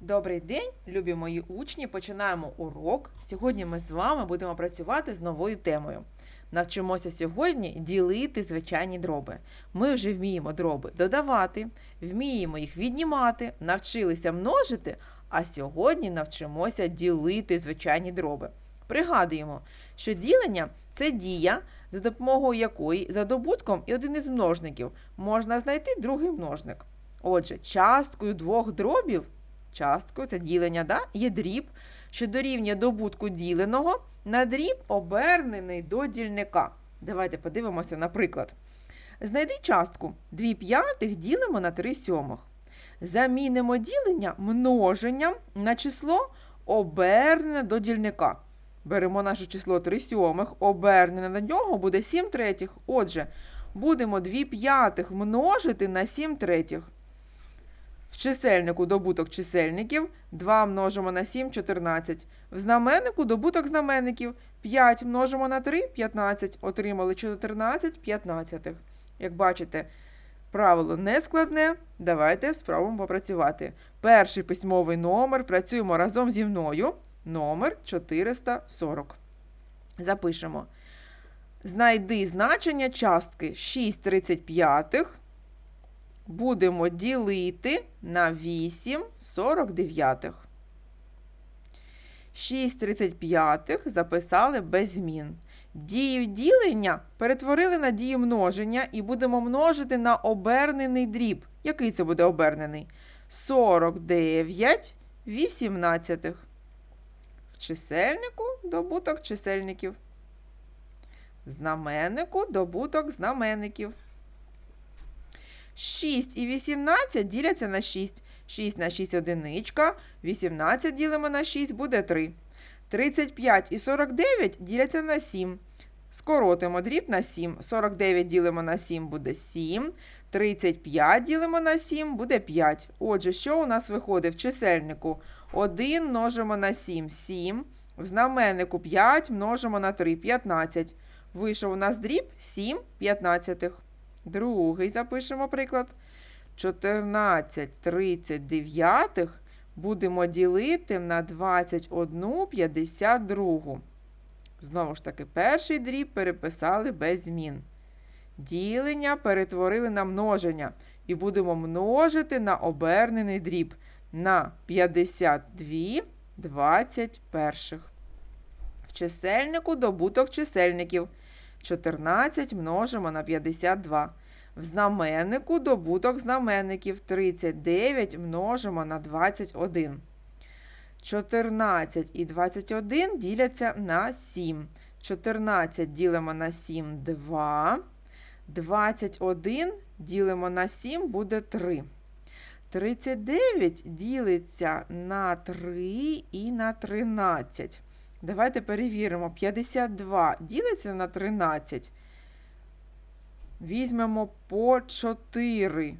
Добрий день, любі мої учні. Починаємо урок. Сьогодні ми з вами будемо працювати з новою темою. Навчимося сьогодні ділити звичайні дроби. Ми вже вміємо дроби додавати, вміємо їх віднімати, навчилися множити, а сьогодні навчимося ділити звичайні дроби. Пригадуємо, що ділення це дія, за допомогою якої за добутком і один із множників можна знайти другий множник. Отже, часткою двох дробів часткою, це ділення, да? є дріб, що дорівнює добутку діленого на дріб, обернений до дільника. Давайте подивимося, наприклад. Знайди частку 2 п'ятих ділимо на 3 сьомих. Замінимо ділення множенням на число обернене до дільника. Беремо наше число 3 сьомих, обернене на нього буде 7 третіх. Отже, будемо 2 п'ятих множити на 7 третіх. В чисельнику добуток чисельників 2 множимо на 7 14. В знаменнику добуток знаменників 5 множимо на 3 15. Отримали 14 15. Як бачите, правило не складне. Давайте спробуємо попрацювати. Перший письмовий номер працюємо разом зі мною. Номер 440. Запишемо. Знайди значення частки 6 35 будемо ділити на 8 49. 6 35 записали без змін. Дію ділення перетворили на дію множення і будемо множити на обернений дріб. Який це буде обернений? 49 18. В чисельнику добуток чисельників. В знаменнику добуток знаменників. 6 і 18 діляться на 6. 6 на 6 одиничка. 18 ділимо на 6 буде 3. 35 і 49 діляться на 7. Скоротимо дріб на 7. 49 ділимо на 7 буде 7. 35 ділимо на 7 буде 5. Отже, що у нас виходить в чисельнику? 1 множимо на 7 7. В знаменнику 5 множимо на 3 15. Вийшов у нас дріб 7 п'ятнадцятих. Другий запишемо приклад. 14 39 будемо ділити на 21 52. Знову ж таки, перший дріб переписали без змін. Ділення перетворили на множення. І будемо множити на обернений дріб на 52 21. В чисельнику добуток чисельників. 14 множимо на 52. В знаменнику добуток знаменників 39 множимо на 21. 14 і 21 діляться на 7. 14 ділимо на 7 2. 21 ділимо на 7 буде 3. 39 ділиться на 3 і на 13. Давайте перевіримо. 52 ділиться на 13. Візьмемо по 4.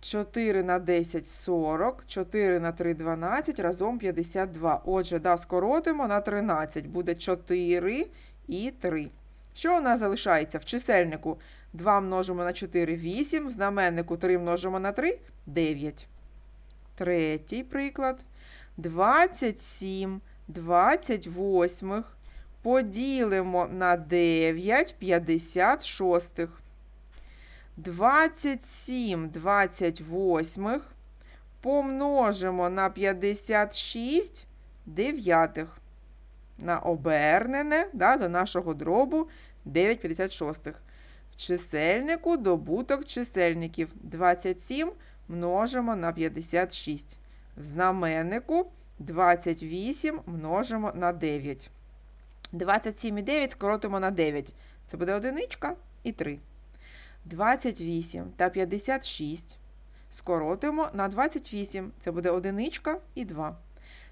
4 на 10 40, 4 на 3 12, разом 52. Отже, да, скоротимо на 13. Буде 4 і 3. Що у нас залишається в чисельнику? 2 множимо на 4 8, в знаменнику 3 множимо на 3 9. Третій приклад. 27 28 поділимо на 9 56. 27 28 помножимо на 56 дев'ятих. На обернене да, до нашого дробу 9 56. В чисельнику добуток чисельників 27 множимо на 56. В знаменнику 28 множимо на 9. 27 і 9 скоротимо на 9. Це буде одиничка і 3. 28 та 56 скоротимо на 28. Це буде одиничка і 2.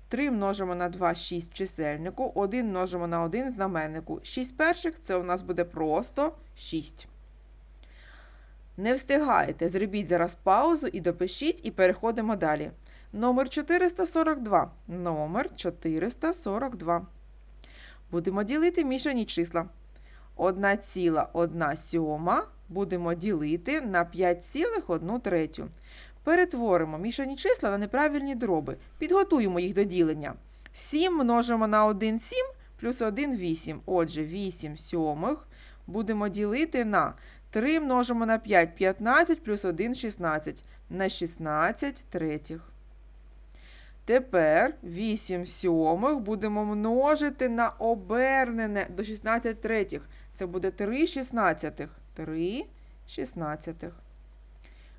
3 множимо на 2 6 чисельнику, 1 множимо на 1 знаменнику. 6 перших це у нас буде просто 6. Не встигаєте, зробіть зараз паузу і допишіть, і переходимо далі. Номер 442. Номер 442. Будемо ділити мішані числа. 1,1 сьома будемо ділити на 5,1 третю. Перетворимо мішані числа на неправильні дроби. Підготуємо їх до ділення. 7 множимо на 1 7 плюс 1 8. Отже, 8 сьомих будемо ділити на 3 множимо на 5 15 плюс 1 16 на 16 третіх. Тепер 8 сьомих будемо множити на обернене до 16 третіх. Це буде 3 шістнадцятих. 3 шістнадцятих.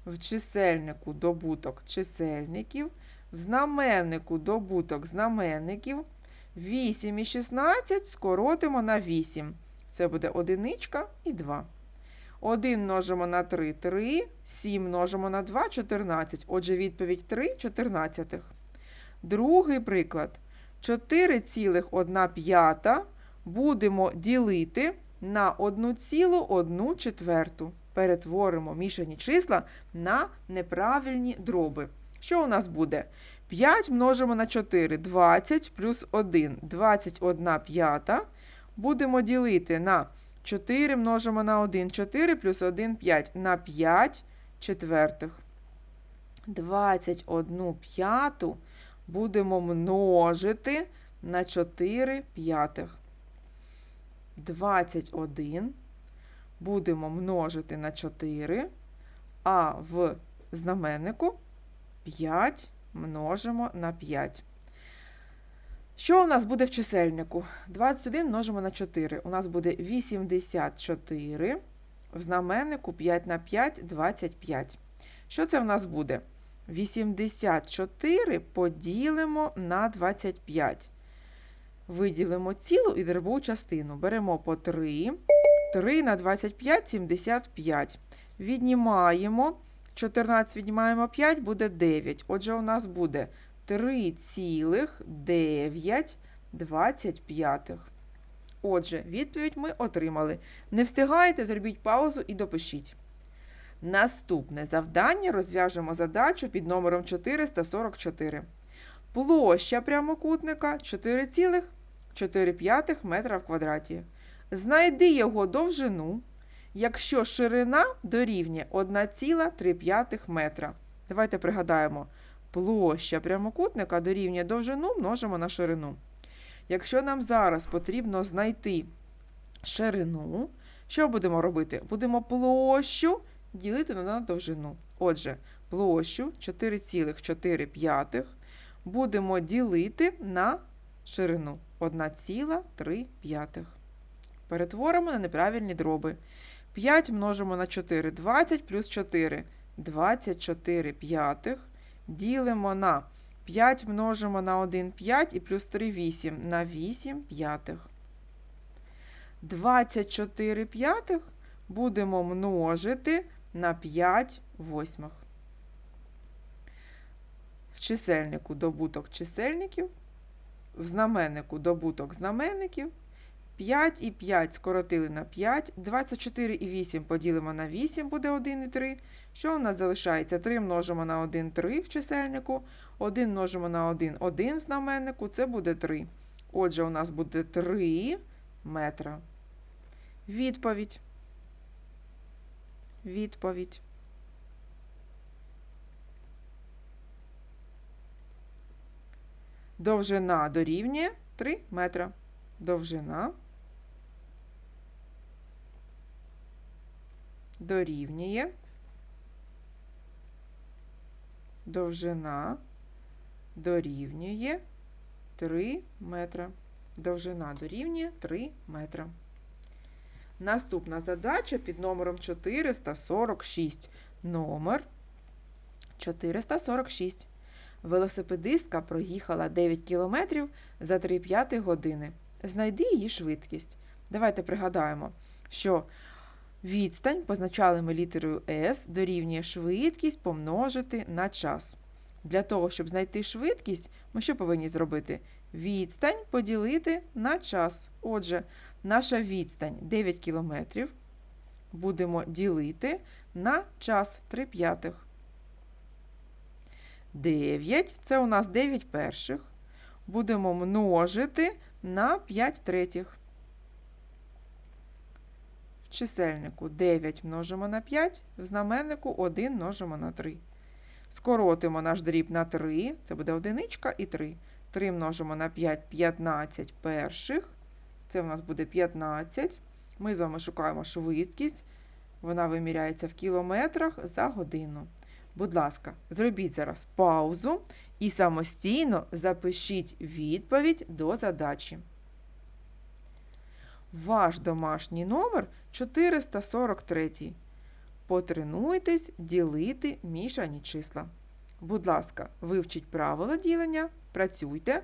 В чисельнику добуток чисельників, в знаменнику добуток знаменників. 8 і 16 скоротимо на 8. Це буде одиничка і 2. 1 множимо на 3 3, 7 множимо на 2 14. Отже, відповідь 3 чотирнадцятих. Другий приклад. 4,1 п'ята будемо ділити на 1,1 четверту. Перетворимо мішані числа на неправильні дроби. Що у нас буде? 5 множимо на 4 20 плюс 1 21 п'ята. Будемо ділити на 4 множимо на 1 4 плюс 1 5 на 5 четвертих. 21 п'яту будемо множити на 4 п'ятих. 21 будемо множити на 4, а в знаменнику 5 множимо на 5. Що у нас буде в чисельнику? 21 множимо на 4. У нас буде 84. В знаменнику 5 на 5 25. Що це в нас буде? 84 поділимо на 25. Виділимо цілу і дробову частину. Беремо по 3. 3 на 25 75. Віднімаємо. 14 віднімаємо 5, буде 9. Отже, у нас буде 3,925. Отже, відповідь ми отримали. Не встигаєте, зробіть паузу і допишіть. Наступне завдання розв'яжемо задачу під номером 444. Площа прямокутника 4,4 метра в квадраті. Знайди його довжину, якщо ширина дорівнює 1,3 метра. Давайте пригадаємо, площа прямокутника дорівнює довжину множимо на ширину. Якщо нам зараз потрібно знайти ширину, що будемо робити? Будемо площу ділити на довжину. Отже, площу 4,4 будемо ділити на ширину 1,3. Перетворимо на неправильні дроби. 5 множимо на 4 20 плюс 4 24 п'ятих. Ділимо на 5 множимо на 1 5 і плюс 3 8 на 8 п'ятих. 24 п'ятих будемо множити на 5 восьмих. В чисельнику добуток чисельників, в знаменнику добуток знаменників. 5 і 5 скоротили на 5, 24 і 8 поділимо на 8, буде 1 і 3. Що у нас залишається? 3 множимо на 1 3 в чисельнику, 1 множимо на 1 1 в знаменнику, це буде 3. Отже, у нас буде 3 метра. Відповідь. Відповідь. Довжина дорівнює 3 метра. Довжина дорівнює довжина дорівнює 3 метра. Довжина дорівнює 3 метра. Наступна задача під номером 446. Номер 446. Велосипедистка проїхала 9 км за 3 п'яти години. Знайди її швидкість. Давайте пригадаємо, що відстань позначали ми літерою S дорівнює швидкість помножити на час. Для того, щоб знайти швидкість, ми що повинні зробити? Відстань поділити на час. Отже, наша відстань 9 км будемо ділити на час 3 п'ятих. 9 це у нас 9 перших. Будемо множити на 5 третіх. В чисельнику 9 множимо на 5, в знаменнику 1 множимо на 3. Скоротимо наш дріб на 3, це буде одиничка і 3. 3 множимо на 5, 15 перших. Це в нас буде 15. Ми з вами шукаємо швидкість. Вона виміряється в кілометрах за годину. Будь ласка, зробіть зараз паузу і самостійно запишіть відповідь до задачі. Ваш домашній номер 443. Потренуйтесь ділити мішані числа. Будь ласка, вивчіть правила ділення, працюйте,